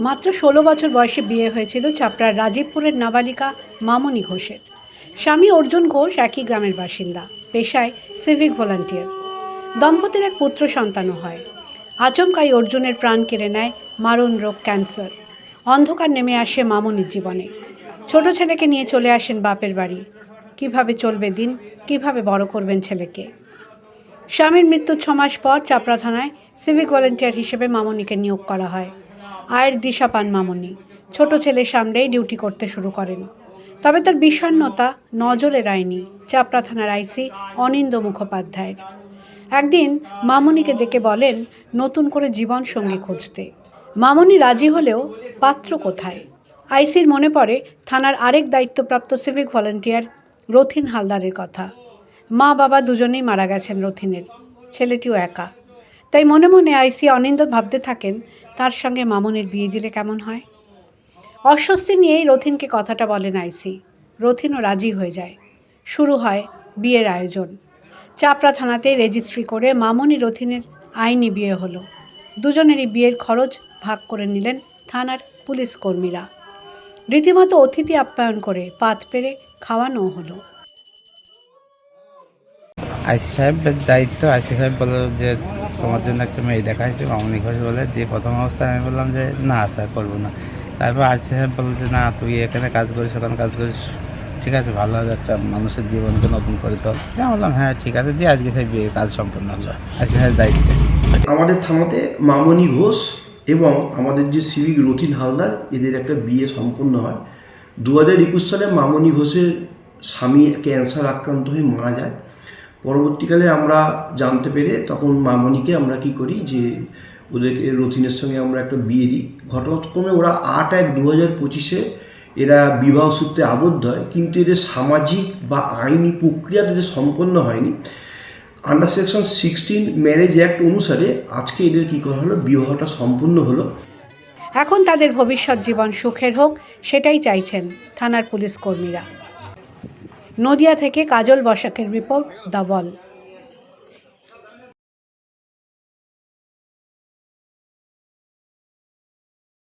মাত্র ষোলো বছর বয়সে বিয়ে হয়েছিল চাপড়ার রাজীবপুরের নাবালিকা মামনি ঘোষের। স্বামী অর্জুন ঘোষ একই গ্রামের বাসিন্দা, পেশায় সিভিক ভলান্টিয়ার দম্পতির এক পুত্র সন্তানও হয়। আচমকাই অর্জুনের প্রাণ কেড়ে নেয় মারণ রোগ ক্যান্সার। অন্ধকার নেমে আসে মামনির জীবনে। ছোট ছেলেকে নিয়ে চলে আসেন বাপের বাড়ি। কীভাবে চলবে দিন? কীভাবে বড় করবেন ছেলেকে? স্বামীর মৃত্যুর ছমাস পর চাপড়া থানায় সিভিক ভলেন্টিয়ার হিসেবে মামনিকে নিয়োগ করা হয়। আয়ের দিশা পান মামনি। ছোট ছেলে সামলেই ডিউটি করতে শুরু করেন। তবে তার বিষণ্ণতা নজরে রায়নি চাপড়া থানার আইসি অনিন্দ মুখোপাধ্যায়ের। একদিন মামনিকে ডেকে বলেন, নতুন করে জীবন সঙ্গী খুঁজতে। মামনি রাজি হলেও, পাত্র কোথায়? আইসির মনে পড়ে, থানার আরেক দায়িত্বপ্রাপ্ত সিভিক ভলেন্টিয়ার রথিন হালদারের কথা। মা বাবা দুজনেই মারা গেছেন রথিনের, ছেলেটিও একা। তাই মনে মনে আইসি অনিন্দ ভাবতে থাকেন, তার সঙ্গে মামনের বিয়ে দিলে কেমন হয়? অস্বস্তি নিয়েই রথিনকে কথাটা বলেন আইসি। রথিনও রাজি হয়ে যায়। শুরু হয় বিয়ের আয়োজন। চাপড়া থানাতে রেজিস্ট্রি করে মামনি রথিনের আইনি বিয়ে হলো। দুজনেরই বিয়ের খরচ ভাগ করে নিলেন থানার পুলিশ কর্মীরা। রীতিমতো অতিথি আপ্যায়ন করে পাত পেরে খাওয়ানো হলো। আইসি সাহেবের দায়িত্ব আইসি সাহেব বলল যে তোমার জন্য একটা মেয়ে দেখা হয়েছে মামনি ঘোষ বলে। দিয়ে প্রথম অবস্থায় আমি বললাম যে না স্যার করব না। তারপর আইসি সাহেব বলল যে না তুই এখানে কাজ করিস ওখানে কাজ করিস। ঠিক আছে ভালো হবে একটা মানুষের জীবনকে নতুন করে তো আমি বললাম হ্যাঁ ঠিক আছে দিয়ে আজকে সেই বিয়ে কাজ সম্পন্ন হলো। আইসি সাহেব দায়িত্ব। আমাদের থানাতে মামনি ঘোষ এবং আমাদের যে সিভিক রথিন হালদার, এদের একটা বিয়ে সম্পন্ন হয়। দু হাজার একুশ সালে মামনি ঘোষের স্বামী ক্যান্সার আক্রান্ত হয়ে মারা যায়। পরবর্তীকালে আমরা জানতে পেরে তখন মামনিকে আমরা কি করি যে ওদেরকে রথিনের সঙ্গে আমরা একটা বিয়ে দিই। ঘটনাক্রমে ওরা আট এক দু হাজার পঁচিশে এরা বিবাহ সূত্রে আবদ্ধ হয়, কিন্তু এদের সামাজিক বা আইনি প্রক্রিয়া এদের সম্পন্ন হয়নি। Under section sixteen marriage act অনুসারে আজকে এদের কী করা হলো? বিবাহটা সম্পূর্ণ হলো। এখন তাদের ভবিষ্যৎ জীবন সুখের হোক, সেটাই চাইছেন থানার পুলিশ কর্মীরা। নদিয়া থেকে কাজল বসাকের রিপোর্ট দ্য বল